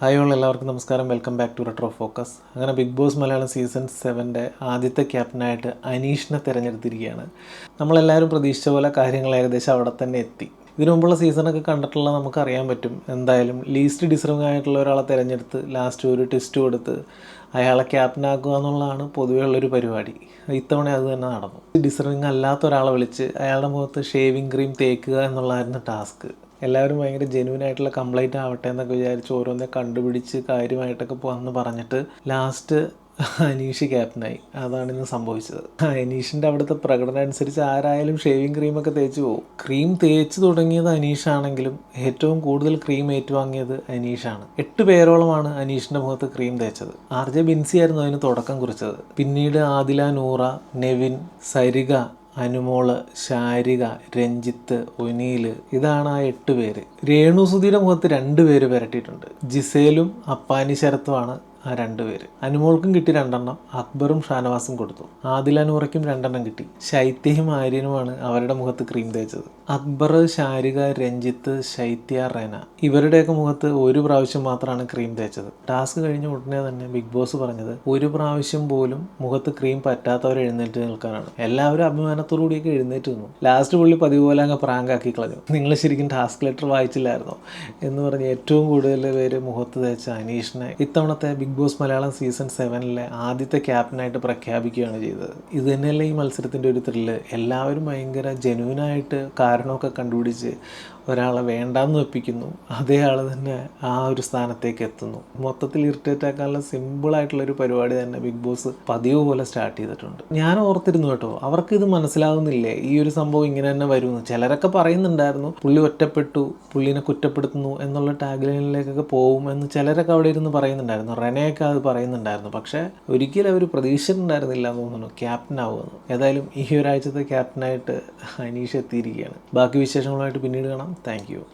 Hi all എല്ലാവർക്കും നമസ്കാരം. Welcome back to retro focus അങ്ങനെ ബിഗ് ബോസ് മലയാളം സീസൺ സെവന്റെ ആദ്യത്തെ ക്യാപ്റ്റനായിട്ട് അനീഷിനെ തിരഞ്ഞെടുത്തിരിക്കുകയാണ്. നമ്മളെല്ലാവരും പ്രതീക്ഷിച്ച പോലെ കാര്യങ്ങൾ ഏകദേശം അവിടെ തന്നെ എത്തി. ഇതിനു മുമ്പുള്ള സീസണൊക്കെ കണ്ടിട്ടുള്ള നമുക്ക് അറിയാൻ പറ്റും. എന്തായാലും ലീസ്റ്റ് ഡിസർവിംഗ് ആയിട്ടുള്ള ഒരാളെ തിരഞ്ഞെടുത്ത് ലാസ്റ്റ് ഒരു ടെസ്റ്റ് കൊടുത്ത് അയാളെ ക്യാപ്റ്റനാക്കുക എന്നുള്ളതാണ് പൊതുവേ ഉള്ളൊരു പരിപാടി. ഇത്തവണ അത് തന്നെ നടന്നു. ഡിസർവിംഗ് അല്ലാത്ത ഒരാളെ വിളിച്ച് അയാളുടെ മുഖത്ത് ഷേവിംഗ് ക്രീം തേക്കുക എന്നുള്ളതായിരുന്നു ടാസ്ക് എല്ലാവരും ഭയങ്കര ജെനുവിൻ ആയിട്ടുള്ള കംപ്ലൈന്റ് ആവട്ടെ എന്നൊക്കെ വിചാരിച്ച് ഓരോന്നെ കണ്ടുപിടിച്ച് കാര്യമായിട്ടൊക്കെ പോകാമെന്ന് പറഞ്ഞിട്ട് ലാസ്റ്റ് അനീഷ് ക്യാപ്റ്റനായി അതാണ് ഇന്ന് സംഭവിച്ചത്. അനീഷിന്റെ അവിടുത്തെ പ്രകടനം അനുസരിച്ച് ആരായാലും ഷേവിങ് ക്രീമൊക്കെ തേച്ച് പോകും ക്രീം തേച്ച് തുടങ്ങിയത് അനീഷാണെങ്കിലും ഏറ്റവും കൂടുതൽ ക്രീം ഏറ്റുവാങ്ങിയത് അനീഷാണ്. എട്ട് പേരോളമാണ് അനീഷിന്റെ മുഖത്ത് ക്രീം തേച്ചത്. ആർ ജെ ബിൻസി ആയിരുന്നു അതിന് തുടക്കം കുറിച്ചത്. പിന്നീട് ആദില നൂറ നെവിൻ സരിക അനുമോൾ ശാരിക രഞ്ജിത്ത് ഒനീൽ ഇതാണ് ആ എട്ട് പേര്. രേണു സുധീര മുഖത്ത് രണ്ട് പേര് വരട്ടിയിട്ടുണ്ട് ജിസേലും അപ്പാനി ശരത്തുമാണ് ആ രണ്ട് പേര്. അനുമോൾക്കും കിട്ടി രണ്ടെണ്ണം. അക്ബറും ഷാനവാസും കൊടുത്തു. ആദില നൂറയ്ക്കും രണ്ടെണ്ണം കിട്ടി. ശൈത്യയും ആര്യനുമാണ് അവരുടെ മുഖത്ത് ക്രീം തേച്ചത്. അക്ബർ ശാരിക രഞ്ജിത്ത് ശൈത്യ റേന ഇവരുടെയൊക്കെ മുഖത്ത് ഒരു പ്രാവശ്യം മാത്രമാണ് ക്രീം തേച്ചത്. ടാസ്ക് കഴിഞ്ഞ ഉടനെ തന്നെ ബിഗ് ബോസ് പറഞ്ഞത് ഒരു പ്രാവശ്യം പോലും മുഖത്ത് ക്രീം പറ്റാത്തവർ എഴുന്നേറ്റ് നിൽക്കാനാണ്. എല്ലാവരും അഭിമാനത്തോടുകൂടിയൊക്കെ എഴുന്നേറ്റ് നിന്നു. ലാസ്റ്റ് പുള്ളി പതിവ് പോലെ അങ്ങ് പ്രാങ്ക് ആക്കി കളഞ്ഞു. നിങ്ങൾ ശരിക്കും ടാസ്ക് ലെറ്റർ വായിച്ചില്ലായിരുന്നോ? എന്ന് പറഞ്ഞ് ഏറ്റവും കൂടുതൽ പേര് മുഖത്ത് തേച്ച അനീഷിനെ ഇത്തവണത്തെ ബിഗ് ബോസ് മലയാളം സീസൺ സെവനിലെ ആദ്യത്തെ ക്യാപ്റ്റനായിട്ട് പ്രഖ്യാപിക്കുകയാണ് ചെയ്തത്. ഇത് തന്നെയല്ലേ ഈ മത്സരത്തിന്റെ ഒരു ത്രില്ല് എല്ലാവരും ഭയങ്കര ജെനുവിനായിട്ട് കാരണമൊക്കെ കണ്ടുപിടിച്ച് ഒരാളെ വേണ്ടാന്ന് വെപ്പിക്കുന്നു. അതേ ആൾ തന്നെ ആ ഒരു സ്ഥാനത്തേക്ക് എത്തുന്നു. മൊത്തത്തിൽ ഇറിറ്റേറ്റ് ആക്കാനുള്ള സിമ്പിളായിട്ടുള്ള ഒരു പരിപാടി തന്നെ ബിഗ് ബോസ് പതിവ് പോലെ സ്റ്റാർട്ട് ചെയ്തിട്ടുണ്ട്. ഞാൻ ഓർത്തിരുന്നു കേട്ടോ അവർക്ക് ഇത് മനസ്സിലാവുന്നില്ലേ? ഈ ഒരു സംഭവം ഇങ്ങനെ തന്നെ വരുമെന്ന് ചിലരൊക്കെ പറയുന്നുണ്ടായിരുന്നു പുള്ളി ഒറ്റപ്പെട്ടു പുള്ളിനെ കുറ്റപ്പെടുത്തുന്നു എന്നുള്ള ടാഗ്ലൈനിലേക്കൊക്കെ പോകും എന്ന് ചിലരൊക്കെ അവിടെ ഇരുന്ന് പറയുന്നുണ്ടായിരുന്നു. റെനയൊക്കെ അത് പറയുന്നുണ്ടായിരുന്നു. പക്ഷേ ഒരിക്കലും അവർ പ്രതീക്ഷിച്ചിട്ടുണ്ടായിരുന്നില്ല എന്ന് തോന്നുന്നു ക്യാപ്റ്റൻ ആവുമെന്ന്. ഏതായാലും ഈ ഒരാഴ്ചത്തെ ക്യാപ്റ്റനായിട്ട് അനീഷ് എത്തിയിരിക്കുകയാണ്. ബാക്കി വിശേഷങ്ങളുമായിട്ട് പിന്നീട് കാണാം. Thank you.